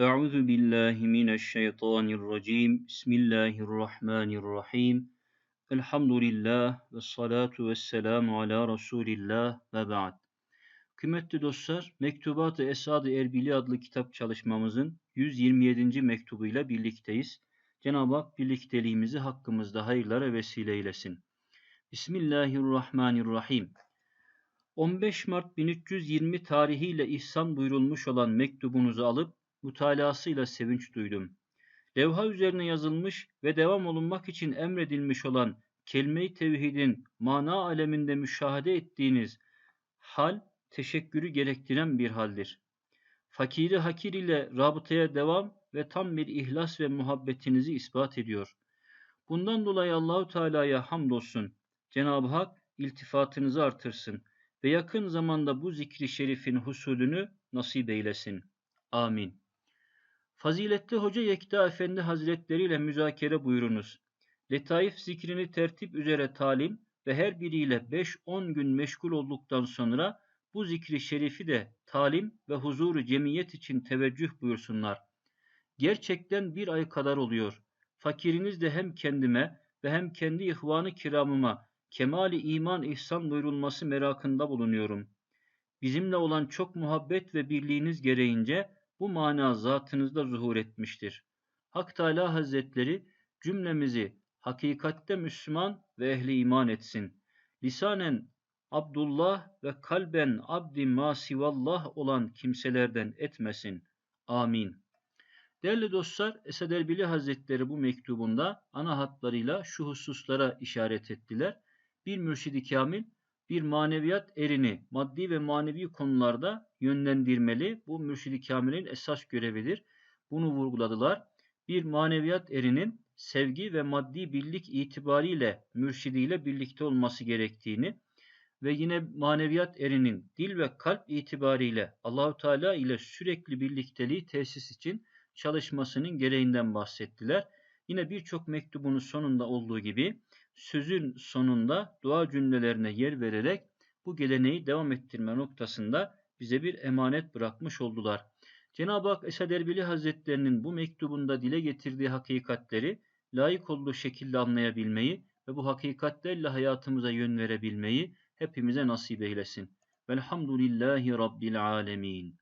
Euzu billahi mineşşeytanirracim. Bismillahirrahmanirrahim. Elhamdülillah ve salatu ve selamu ala Resulillah ve ba'd. Kıymetli dostlar, Mektubat-ı Esad-ı Erbili adlı kitap çalışmamızın 127. mektubuyla birlikteyiz. Cenab-ı Hak birlikteliğimizi hakkımızda hayırlara vesile eylesin. Bismillahirrahmanirrahim. 15 Mart 1320 tarihiyle ihsan buyurulmuş olan mektubunuzu alıp mutalasıyla sevinç duydum. Levha üzerine yazılmış ve devam olunmak için emredilmiş olan kelime-i tevhidin mana aleminde müşahede ettiğiniz hal teşekkürü gerektiren bir haldir. Fakiri hakir ile rabıtaya devam ve tam bir ihlas ve muhabbetinizi ispat ediyor. Bundan dolayı Allahu Teala'ya hamdolsun. Cenab-ı Hak iltifatınızı artırsın ve yakın zamanda bu zikri şerifin husulünü nasip eylesin. Amin. Faziletli Hoca Yekta Efendi Hazretleri ile müzakere buyurunuz. Letaif zikrini tertip üzere talim ve her biriyle 5-10 gün meşgul olduktan sonra bu zikri şerifi de talim ve huzuru cemiyet için teveccüh buyursunlar. Gerçekten bir ay kadar oluyor. Fakiriniz de hem kendime ve hem kendi ihvanı kiramıma kemali iman ihsan buyurulması merakında bulunuyorum. Bizimle olan çok muhabbet ve birliğiniz gereğince bu mana zatınızda zuhur etmiştir. Hak Teala Hazretleri cümlemizi hakikatte Müslüman ve ehli iman etsin. Lisanen Abdullah ve kalben abdi masivallah olan kimselerden etmesin. Amin. Değerli dostlar, Esed Erbili Hazretleri bu mektubunda ana hatlarıyla şu hususlara işaret ettiler. Bir mürşidi kamil, bir maneviyat erini maddi ve manevi konularda yönlendirmeli. Bu mürşidi kamilin esas görevidir. Bunu vurguladılar. Bir maneviyat erinin sevgi ve maddi birlik itibariyle mürşidiyle birlikte olması gerektiğini ve yine maneviyat erinin dil ve kalp itibariyle Allahu Teala ile sürekli birlikteliği tesis için çalışmasının gereğinden bahsettiler. Yine birçok mektubunun sonunda olduğu gibi sözün sonunda dua cümlelerine yer vererek bu geleneği devam ettirme noktasında bize bir emanet bırakmış oldular. Cenab-ı Hak Esad Erbili Hazretlerinin bu mektubunda dile getirdiği hakikatleri layık olduğu şekilde anlayabilmeyi ve bu hakikatlerle hayatımıza yön verebilmeyi hepimize nasip eylesin. Velhamdülillahi Rabbil alemin.